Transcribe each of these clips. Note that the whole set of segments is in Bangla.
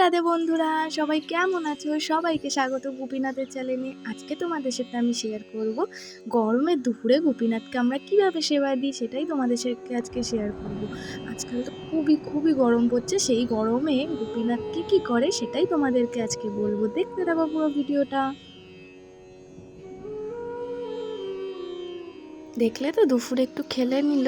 রাধে বন্ধুরা, সবাই কেমন আছো? সবাইকে স্বাগত গোপীনাথের চ্যানেলে আজকে তোমাদের সাথে আমি শেয়ার করব গরমে দুপুরে গোপীনাথকে আমরা কীভাবে সেবা দিই সেটাই তোমাদের সাথে আজকে শেয়ার করব। আজকাল তো খুবই খুবই গরম পড়ছে, সেই গরমে গোপীনাথকে কী করে সেটাই তোমাদেরকে আজকে বলব। দেখতে থাকো পুরো ভিডিওটা দেখলে তো দুপুরে একটু খেলে নিল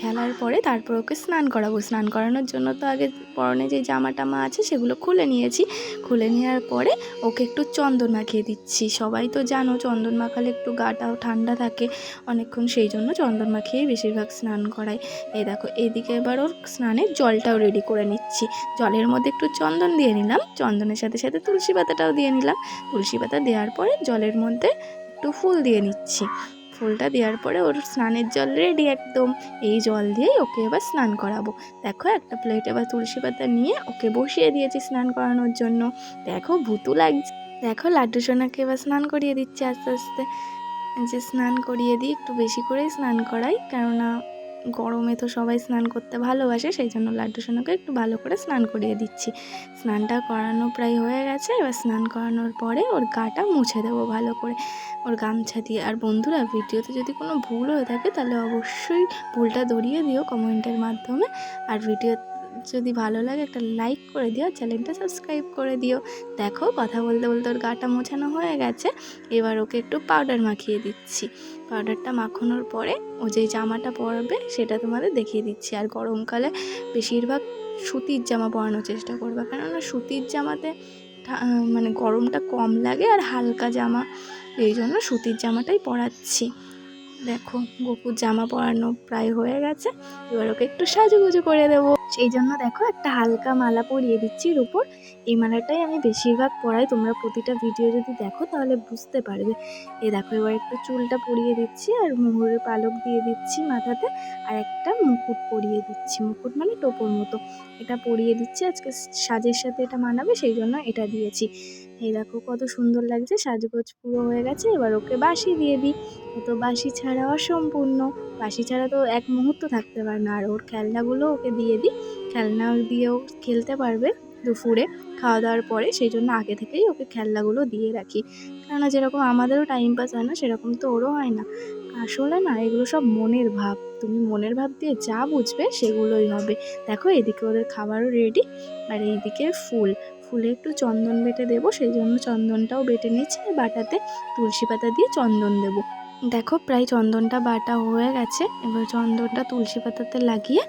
খেলার পরে তারপর ওকে স্নান করাবো। স্নান করানোর জন্য তো আগে পরনে যে জামা টামা আছে সেগুলো খুলে নিয়েছি। খুলে নেওয়ার পরে ওকে একটু চন্দন মাখিয়ে দিচ্ছি। সবাই তো জানো চন্দন মাখালে একটু গাটাও ঠান্ডা থাকে, অনেকক্ষণ সেই জন্য চন্দন মাখিয়েই বেশিরভাগ স্নান করাই। এই দেখো, এদিকে এবার ওর স্নানের জলটাও রেডি করে নিচ্ছি। জলের মধ্যে একটু চন্দন দিয়ে নিলাম, চন্দনের সাথে সাথে তুলসী পাতাটাও দিয়ে নিলাম। তুলসী পাতা দেওয়ার পরে জলের মধ্যে একটু ফুল দিয়ে নিচ্ছি। ফুলটা দেওয়ার পরে ওর স্নানের জল রেডি একদম। এই জল দিয়েই ওকে এবার স্নান করাবো। দেখো, একটা প্লেটে বা তুলসী পাতা নিয়ে ওকে বসিয়ে দিয়েছি স্নান করানোর জন্য। দেখো, ভুতু লাগছে। দেখো, লাড্ডু সোনাকে এবার স্নান করিয়ে দিচ্ছে আস্তে আস্তে। যে স্নান করিয়ে দিই, একটু বেশি করেই স্নান করাই। কেননা গরমে তো সবাই স্নান করতে ভালোবাসে, সেই জন্য লাড্ডু সোনাকে একটু ভালো করে স্নান করিয়ে দিচ্ছি। স্নানটা করানো প্রায় হয়ে গেছে, এবার স্নান করানোর পরে ওর গাটা মুছে দেবো ভালো করে। ওর গামছা দিয়ে। আর বন্ধুরা, ভিডিওতে যদি কোনো ভুল হয়ে থাকে, তাহলে অবশ্যই ভুলটা ধরিয়ে দিও কমেন্টের মাধ্যমে। আর ভিডিও যদি ভালো লাগে একটা লাইক করে দিও, চ্যানেলটা সাবস্ক্রাইব করে দিও। দেখো, কথা বলতে বলতে ওর গাটা মোছানো হয়ে গেছে। এবার ওকে একটু পাউডার মাখিয়ে দিচ্ছি। পাউডারটা মাখানোর পরে ও যে জামাটা পরবে সেটা তোমাদের দেখিয়ে দিচ্ছি। আর গরমকালে বেশিরভাগ সুতির জামা পরানোর চেষ্টা করবে। কেননা সুতির জামাতে মানে গরমটা কম লাগে আর হালকা জামা, এই জন্য সুতির জামাটাই পরাচ্ছি। দেখো, গপুর জামা পরানো প্রায় হয়ে গেছে। এবার ওকে একটু সাজুগুজু করে দেবো। সেই জন্য দেখো একটা হালকা মালা পরিয়ে দিচ্ছি এর উপর। এই মালাটাই আমি বেশিরভাগ পরাই, তোমরা প্রতিটা ভিডিও যদি দেখো তাহলে বুঝতে পারবে। এ দেখো, এবার একটু চুলটা পরিয়ে দিচ্ছি আর মুহুরের পালক দিয়ে দিচ্ছি মাথাতে আর একটা মুকুট পরিয়ে দিচ্ছি। মুকুট মানে টোপর মতো। এটা পরিয়ে দিচ্ছি, আজকে সাজের সাথে এটা মানাবে, সেই জন্য এটা দিয়েছি। এই দেখো, কত সুন্দর লাগছে, সাজগোজ পুরো হয়ে গেছে, এবার ওকে বাসি দিয়ে দিই। ও তো বাসি ছাড়া অসম্পূর্ণ। বাসি ছাড়া তো এক মুহূর্ত থাকতে পারে না, আর ওর খেলনাগুলো ওকে দিয়ে দিই। খেলনা দিয়েও খেলতে পারবে দুপুরে খাওয়া দাওয়ার পরে। সেই জন্য আগে থেকেই ওকে খেলনাগুলো দিয়ে রাখি। কেননা যেরকম আমাদেরও টাইম পাস হয় না, সেরকম তো ওরও হয় না। আসলে না, এগুলো সব মনের ভাব। তুমি মনের ভাব দিয়ে যা বুঝবে সেগুলোই হবে। দেখো, এদিকে ওদের খাবারও রেডি আর এইদিকে ফুল। ফুলে একটু চন্দন বেটে দেবো, সেই জন্য চন্দনটাও বেটে নিচ্ছে। বাটাতে তুলসী পাতা দিয়ে চন্দন দেবো। দেখো প্রায় চন্দনটা বাটা হয়ে গেছে। এবার চন্দনটা তুলসী পাতাতে লাগিয়ে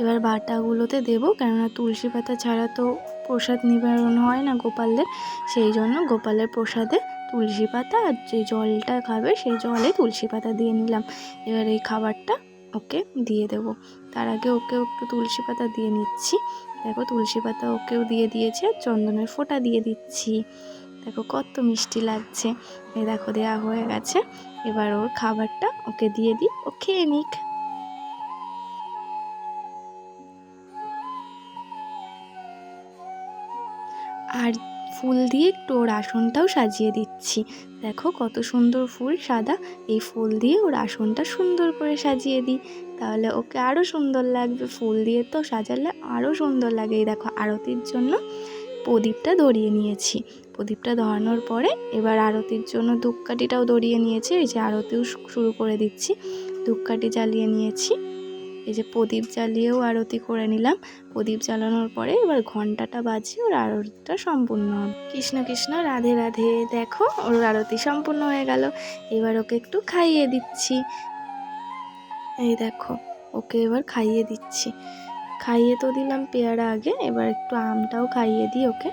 এবার বাটাগুলোতে দেবো। কেননা তুলসী পাতা ছাড়া তো প্রসাদ নিবারণ হয় না গোপালদের। সেই জন্য গোপালের প্রসাদে তুলসী পাতা আর যে জলটা খাবে সেই জলে তুলসী পাতা দিয়ে নিলাম। এবার এই খাবারটা ওকে দিয়ে দেবো। তার আগে ওকে একটু তুলসী পাতা দিয়ে নিচ্ছি। দেখো তুলসী পাতা ওকেও দিয়ে দিয়েছে, চন্দনের ফোঁটা দিয়ে দিচ্ছি। দেখো কত মিষ্টি লাগছে। এই দেখো দেওয়া হয়ে গেছে। এবার ওর খাবারটা ওকে দিয়ে দিই, ও খেয়ে নিক। আর ফুল দিয়ে একটু ওর আসনটাও সাজিয়ে দিচ্ছি। দেখো কত সুন্দর ফুল সাদা। এই ফুল দিয়ে ওর আসনটা সুন্দর করে সাজিয়ে দিই। তাহলে ওকে আরও সুন্দর লাগবে। ফুল দিয়ে তো সাজালে আরও সুন্দর লাগে। এই দেখো আরতির জন্য প্রদীপটা ধরিয়ে নিয়েছি। প্রদীপটা ধরানোর পরে এবার আরতির জন্য ধূপকাঠিটাও ধরিয়ে নিয়েছি। এই যে আরতিও শুরু করে দিচ্ছি। ধূপকাঠি জ্বালিয়ে নিয়েছি। এই যে প্রদীপ জ্বালিয়েও আরতি করে নিলাম। প্রদীপ জ্বালানোর পরে এবার ঘন্টাটা বাজিয়ে ওর আরতিটা সম্পূর্ণ হবে। কৃষ্ণ কৃষ্ণ, রাধে রাধে, দেখো ওর আরতি সম্পূর্ণ হয়ে গেল। এবার ওকে একটু খাইয়ে দিচ্ছি। এই দেখো, ওকে এবার খাইয়ে দিচ্ছি। খাইয়ে তো দিলাম পেয়ারা আগে, এবার একটু আমটাও খাইয়ে দিই ওকে।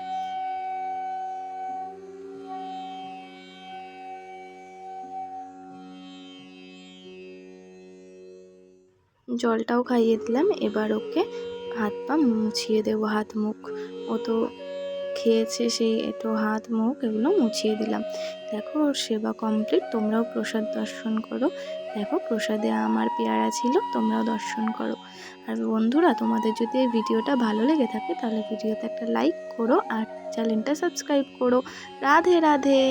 জলটাও খাইয়ে দিলাম, এবার ওকে হাত পা মুছিয়ে দেবো, হাত মুখ। ও তো খেয়েছে সেই একটু হাত মুখ এগুলো মুছিয়ে দিলাম। দেখো, ওর সেবা কমপ্লিট তোমরাও প্রসাদ দর্শন করো। দেখো, প্রসাদে আমার পেয়ারা ছিল, তোমরাও দর্শন করো। আর বন্ধুরা, তোমাদের যদি এই ভিডিওটা ভালো লেগে থাকে, তাহলে ভিডিওতে একটা লাইক করো আর চ্যানেলটা সাবস্ক্রাইব করো। রাধে রাধে!